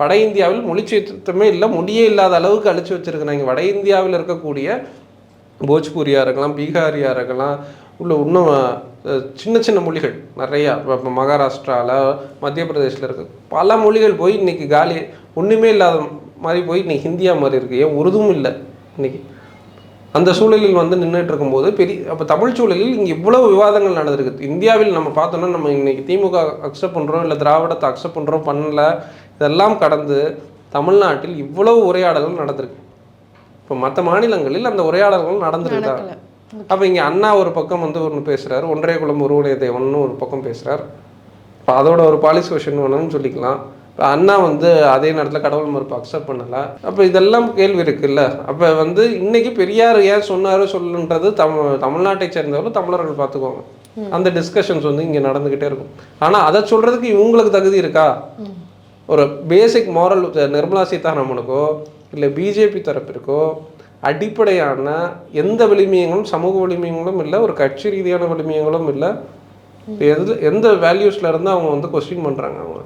வட இந்தியாவில் மொழி சீர்திருத்தமே இல்லை மொழியே இல்லாத அளவுக்கு அழிச்சு வச்சிருக்கிறாங்க. வட இந்தியாவில் இருக்கக்கூடிய போஜ்பூரியாக இருக்கலாம் பீகாரியாக இருக்கலாம் உள்ள இன்னும் சின்ன சின்ன மொழிகள் நிறையா இப்போ மகாராஷ்டிராவில் மத்திய பிரதேசில் இருக்கு. பல மொழிகள் போய் இன்னைக்கு காலி ஒன்றுமே இல்லாத மாதிரி போய் இன்னைக்கு ஹிந்தியா மாதிரி இருக்கு ஏன் உருதும் இல்லை இன்னைக்கு. அந்த சூழலில் வந்து நின்றுட்டு இருக்கும்போது பெரிய அப்போ தமிழ் சூழலில் இங்கே இவ்வளவு விவாதங்கள் நடந்திருக்கு இந்தியாவில் நம்ம பார்த்தோம்னா நம்ம இன்னைக்கு திமுக அக்செப்ட் பண்ணுறோம் இல்லை திராவிடத்தை அக்செப்ட் பண்ணுறோம் பண்ணல இதெல்லாம் கடந்து தமிழ்நாட்டில் இவ்வளவு உரையாடல்கள் நடந்திருக்கு. இப்போ மற்ற மாநிலங்களில் அந்த உரையாடல்கள் நடந்திருக்குதா நடக்கல. அப்போ இங்கே அண்ணா ஒரு பக்கம் வந்து ஒன்று பேசுகிறாரு ஒன்றே குளம் ஒருவடைய தேவன்னு ஒரு பக்கம் பேசுகிறார் இப்போ அதோட ஒரு பாலிசி கொஷின் வேணும்னு சொல்லிக்கலாம். அண்ணா வந்து அதே நேரத்தில் கடவுள் மறுப்பு அக்செப்ட் பண்ணலை. அப்போ இதெல்லாம் கேள்வி இருக்குல்ல. அப்போ வந்து இன்னைக்கு பெரியார் ஏன் சொன்னார் சொல்லுன்றது தமிழ் தமிழ்நாட்டை சேர்ந்தவர்கள் தமிழர்கள் பார்த்துக்கோங்க அந்த டிஸ்கஷன்ஸ் வந்து இங்கே நடந்துக்கிட்டே இருக்கும். ஆனால் அதை சொல்கிறதுக்கு இவங்களுக்கு தகுதி இருக்கா? ஒரு பேசிக் மாரல் நிர்மலா சீதாராமனுக்கோ இல்லை பிஜேபி தரப்பிற்கோ அடிப்படையான எந்த விளிமியங்களும் சமூக விளிமியங்களும் இல்லை ஒரு கட்சி ரீதியான விளிமியங்களும் இல்லை. எது எந்த வேல்யூஸ்ல இருந்து அவங்க வந்து கொஸ்டின் பண்ணுறாங்க அவங்க?